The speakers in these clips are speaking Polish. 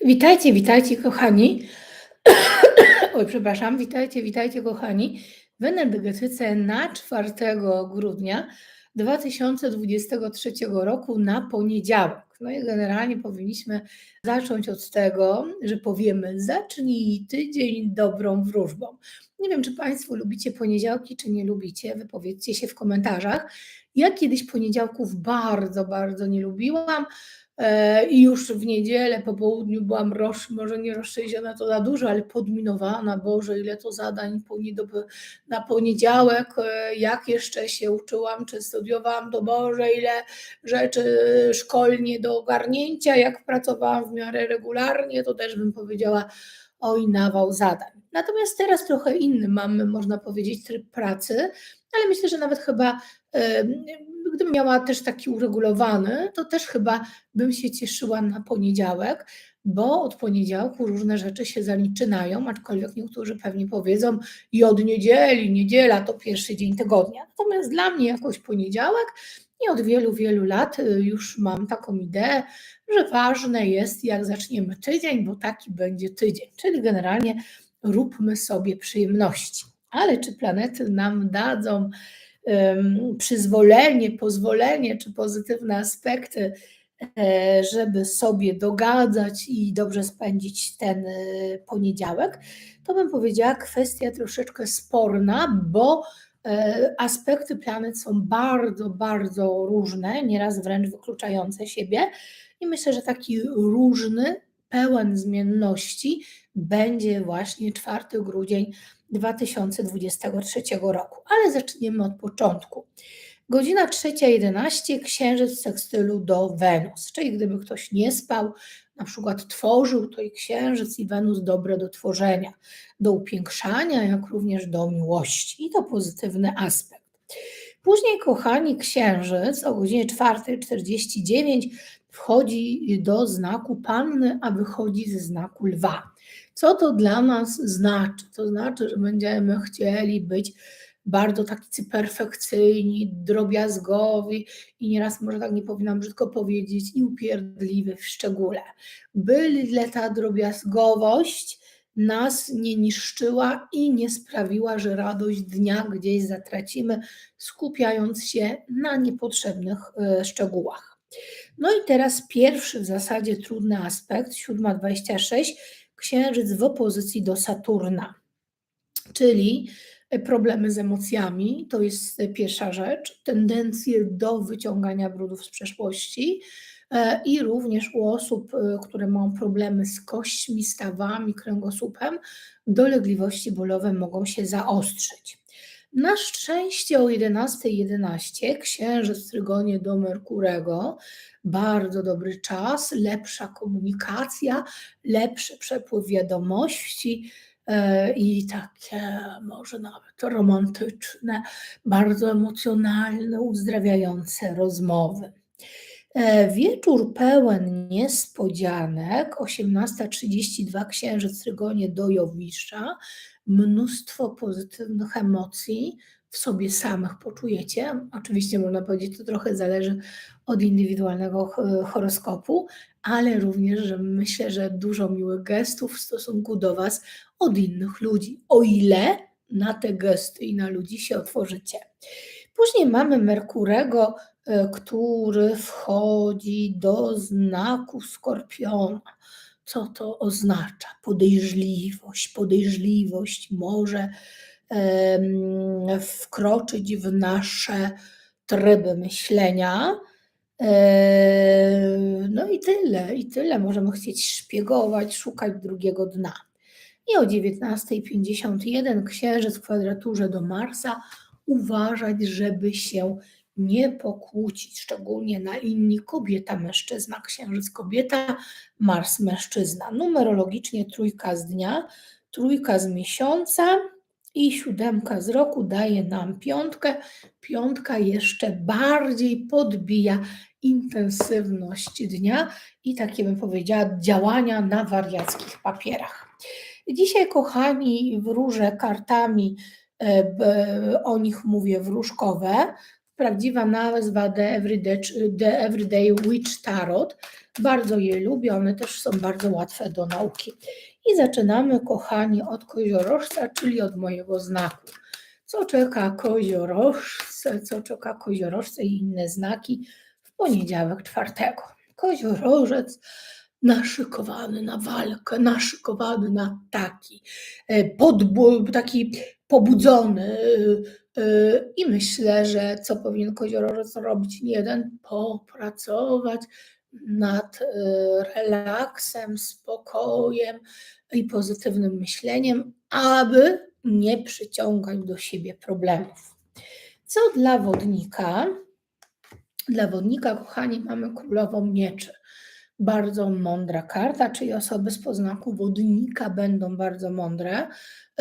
Witajcie, witajcie kochani. Oj, przepraszam, witajcie, witajcie kochani w energetyce na 4 grudnia 2023 roku na poniedziałek. No i generalnie powinniśmy zacząć od tego, że powiemy zacznij tydzień dobrą wróżbą. Nie wiem, czy Państwo lubicie poniedziałki, czy nie lubicie, wypowiedzcie się w komentarzach. Ja kiedyś poniedziałków bardzo, bardzo nie lubiłam. E, I już w niedzielę po południu byłam roz, może nie rozszczęśliwiona to za dużo, ale podminowana, Boże, ile to zadań na poniedziałek, e, jak jeszcze się uczyłam, czy studiowałam, to Boże, ile rzeczy szkolnie do ogarnięcia, jak pracowałam w miarę regularnie, to też bym powiedziała, oj, nawał zadań. Natomiast teraz trochę inny mamy, można powiedzieć, tryb pracy, ale myślę, że nawet chyba gdybym miała też taki uregulowany, to też chyba bym się cieszyła na poniedziałek, bo od poniedziałku różne rzeczy się zaczynają, aczkolwiek niektórzy pewnie powiedzą i od niedzieli, niedziela to pierwszy dzień tygodnia. Natomiast dla mnie jakoś poniedziałek i od wielu, wielu lat y, już mam taką ideę, że ważne jest, jak zaczniemy tydzień, bo taki będzie tydzień. Czyli generalnie róbmy sobie przyjemności. Ale czy planety nam dadzą przyzwolenie, pozwolenie czy pozytywne aspekty, e, żeby sobie dogadzać i dobrze spędzić ten e, poniedziałek, to bym powiedziała kwestia troszeczkę sporna, bo e, aspekty planet są bardzo, bardzo różne, nieraz wręcz wykluczające siebie. I myślę, że taki różny, pełen zmienności będzie właśnie 4 grudzień 2023 roku. Ale zaczniemy od początku. Godzina 3.11 księżyc w sekstylu do Wenus, czyli gdyby ktoś nie spał, na przykład tworzył, to i księżyc i Wenus dobre do tworzenia, do upiększania, jak również do miłości. I to pozytywny aspekt. Później, kochani, księżyc o godzinie 4.49 wchodzi do znaku panny, a wychodzi ze znaku lwa. Co to dla nas znaczy? To znaczy, że będziemy chcieli być bardzo tacy perfekcyjni, drobiazgowi i nieraz może tak nie powinnam brzydko powiedzieć, i upierdliwy w szczególe. Byle ta drobiazgowość nas nie niszczyła i nie sprawiła, że radość dnia gdzieś zatracimy, skupiając się na niepotrzebnych e, szczegółach. No i teraz pierwszy w zasadzie trudny aspekt, 7.26, Księżyc w opozycji do Saturna, czyli problemy z emocjami, to jest pierwsza rzecz, tendencje do wyciągania brudów z przeszłości e, i również u osób, e, które mają problemy z kośćmi, stawami, kręgosłupem, dolegliwości bólowe mogą się zaostrzyć. Na szczęście o 11.11 .11 księżyc w trygonie do Merkurego, bardzo dobry czas, lepsza komunikacja, lepszy przepływ wiadomości e, i takie może nawet romantyczne, bardzo emocjonalne, uzdrawiające rozmowy. E, wieczór pełen niespodzianek, 18.32 księżyc w trygonie do Jowisza, mnóstwo pozytywnych emocji w sobie samych poczujecie. Oczywiście można powiedzieć, to trochę zależy od indywidualnego horoskopu, ale również, że myślę, że dużo miłych gestów w stosunku do Was od innych ludzi, o ile na te gesty i na ludzi się otworzycie. Później mamy Merkurego, który wchodzi do znaku Skorpiona co to oznacza. Podejrzliwość, podejrzliwość może wkroczyć w nasze tryby myślenia. No i tyle, i tyle. Możemy chcieć szpiegować, szukać drugiego dna. I o 19.51 księżyc w kwadraturze do Marsa uważać, żeby się nie pokłócić, szczególnie na linii kobieta-mężczyzna, księżyc-kobieta, Mars-mężczyzna. Numerologicznie trójka z dnia, trójka z miesiąca i siódemka z roku daje nam piątkę. Piątka jeszcze bardziej podbija intensywność dnia i takie bym powiedziała działania na wariackich papierach. Dzisiaj, kochani, wróżę kartami, e, o nich mówię wróżkowe, prawdziwa nazwa The Everyday, The Everyday Witch Tarot. Bardzo je lubię, one też są bardzo łatwe do nauki. I zaczynamy, kochani, od koziorożca, czyli od mojego znaku. Co czeka koziorożce, co czeka koziorożce i inne znaki w poniedziałek czwartego. Koziorożec naszykowany na walkę, naszykowany na taki, e, podbu- taki pobudzony. E, I myślę, że co powinien koziorożec robić? Nie jeden, popracować nad e, relaksem, spokojem i pozytywnym myśleniem, aby nie przyciągać do siebie problemów. Co dla wodnika? Dla wodnika, kochani, mamy królową mieczy bardzo mądra karta, czyli osoby z poznaku wodnika będą bardzo mądre,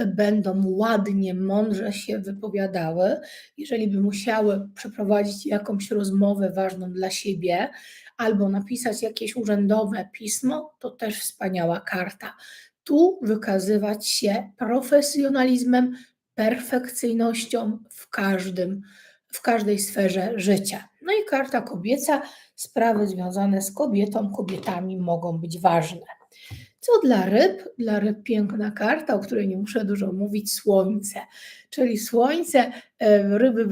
będą ładnie, mądrze się wypowiadały. Jeżeli by musiały przeprowadzić jakąś rozmowę ważną dla siebie albo napisać jakieś urzędowe pismo, to też wspaniała karta. Tu wykazywać się profesjonalizmem, perfekcyjnością w każdym, w każdej sferze życia. No i karta kobieca, sprawy związane z kobietą, kobietami mogą być ważne. Co dla ryb? Dla ryb piękna karta, o której nie muszę dużo mówić, słońce. Czyli słońce, e, ryby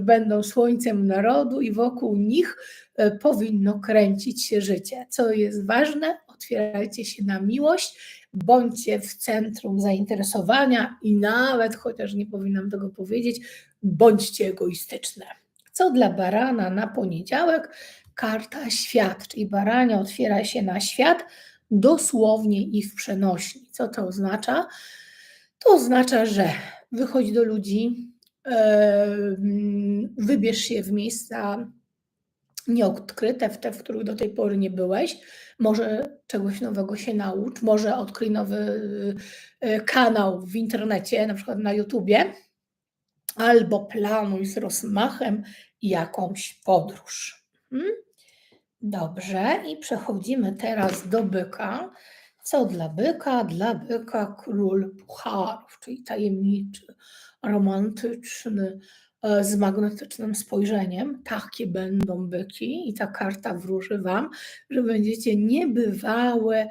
będą słońcem narodu i wokół nich e, powinno kręcić się życie. Co jest ważne? Otwierajcie się na miłość, bądźcie w centrum zainteresowania i nawet, chociaż nie powinnam tego powiedzieć, bądźcie egoistyczne. Co dla barana na poniedziałek? Karta świat, czyli barania otwiera się na świat dosłownie i w przenośni. Co to oznacza? To oznacza, że wychodź do ludzi, wybierz się w miejsca nieodkryte, w te, w których do tej pory nie byłeś. Może czegoś nowego się naucz, może odkryj nowy e, kanał w internecie, na przykład na YouTubie, albo planuj z rozmachem jakąś podróż. Hmm? Dobrze, i przechodzimy teraz do byka. Co dla byka? Dla byka król pucharów, czyli tajemniczy, romantyczny, z magnetycznym spojrzeniem. Takie będą byki i ta karta wróży Wam, że będziecie niebywałe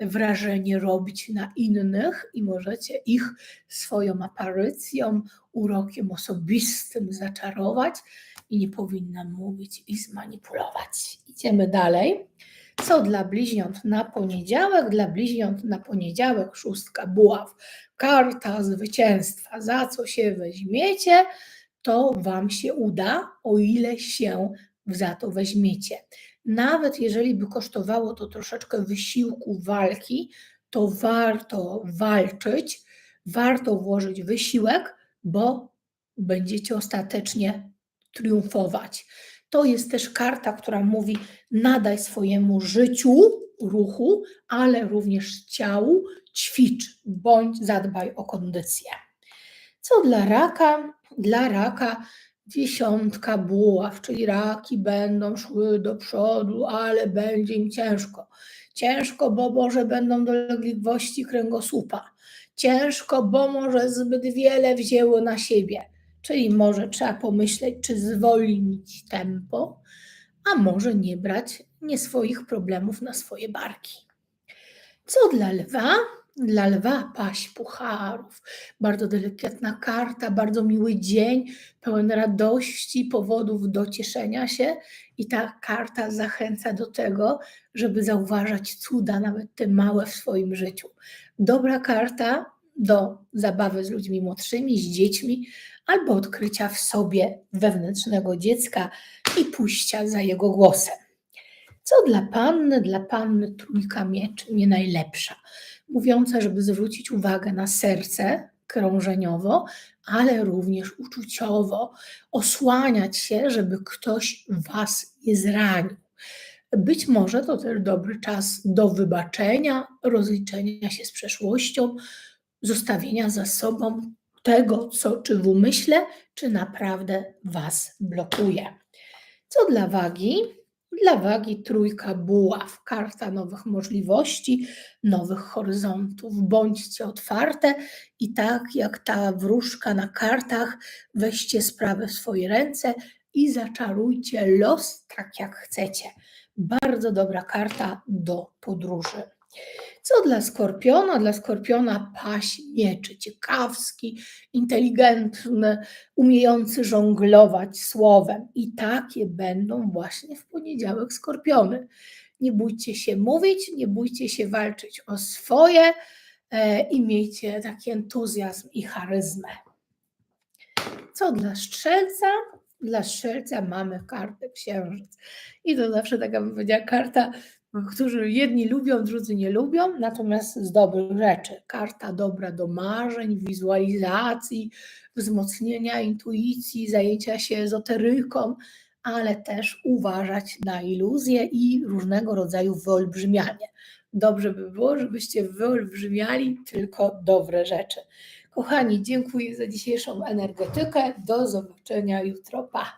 wrażenie robić na innych i możecie ich swoją aparycją, urokiem osobistym zaczarować i nie powinnam mówić i zmanipulować. Idziemy dalej. Co dla bliźniąt na poniedziałek? Dla bliźniąt na poniedziałek szóstka buław. Karta zwycięstwa. Za co się weźmiecie, to Wam się uda, o ile się za to weźmiecie. Nawet jeżeli by kosztowało to troszeczkę wysiłku walki, to warto walczyć, warto włożyć wysiłek, bo będziecie ostatecznie triumfować. To jest też karta, która mówi: nadaj swojemu życiu ruchu, ale również ciału, ćwicz, bądź zadbaj o kondycję. Co dla raka? Dla raka dziesiątka buław, czyli raki będą szły do przodu, ale będzie im ciężko. Ciężko, bo może będą dolegliwości kręgosłupa. Ciężko, bo może zbyt wiele wzięło na siebie Czyli może trzeba pomyśleć, czy zwolnić tempo, a może nie brać nie swoich problemów na swoje barki. Co dla lwa? Dla lwa paść pucharów. Bardzo delikatna karta, bardzo miły dzień, pełen radości, powodów do cieszenia się i ta karta zachęca do tego, żeby zauważać cuda, nawet te małe w swoim życiu. Dobra karta do zabawy z ludźmi młodszymi, z dziećmi, albo odkrycia w sobie wewnętrznego dziecka i pójścia za jego głosem. Co dla panny? Dla panny trójka mieczy nie najlepsza, mówiąca, żeby zwrócić uwagę na serce krążeniowo, ale również uczuciowo, osłaniać się, żeby ktoś was nie zranił. Być może to też dobry czas do wybaczenia, rozliczenia się z przeszłością, zostawienia za sobą tego, co czy w umyśle, czy naprawdę Was blokuje. Co dla wagi? Dla wagi trójka buław, karta nowych możliwości, nowych horyzontów. Bądźcie otwarte i tak jak ta wróżka na kartach, weźcie sprawę w swoje ręce, i zaczarujcie los tak jak chcecie. Bardzo dobra karta do podróży. Co dla skorpiona? Dla skorpiona paść mieczy, ciekawski, inteligentny, umiejący żonglować słowem. I takie będą właśnie w poniedziałek skorpiony. Nie bójcie się mówić, nie bójcie się walczyć o swoje e, i miejcie taki entuzjazm i charyzmę. Co dla strzelca? Dla strzelca mamy kartę księżyc. I to zawsze taka bym powiedziała karta, którzy jedni lubią, drudzy nie lubią, natomiast z dobrych rzeczy. Karta dobra do marzeń, wizualizacji, wzmocnienia intuicji, zajęcia się ezoteryką, ale też uważać na iluzje i różnego rodzaju wyolbrzymianie. Dobrze by było, żebyście wyolbrzymiali tylko dobre rzeczy. Kochani, dziękuję za dzisiejszą energetykę. Do zobaczenia jutro. Pa!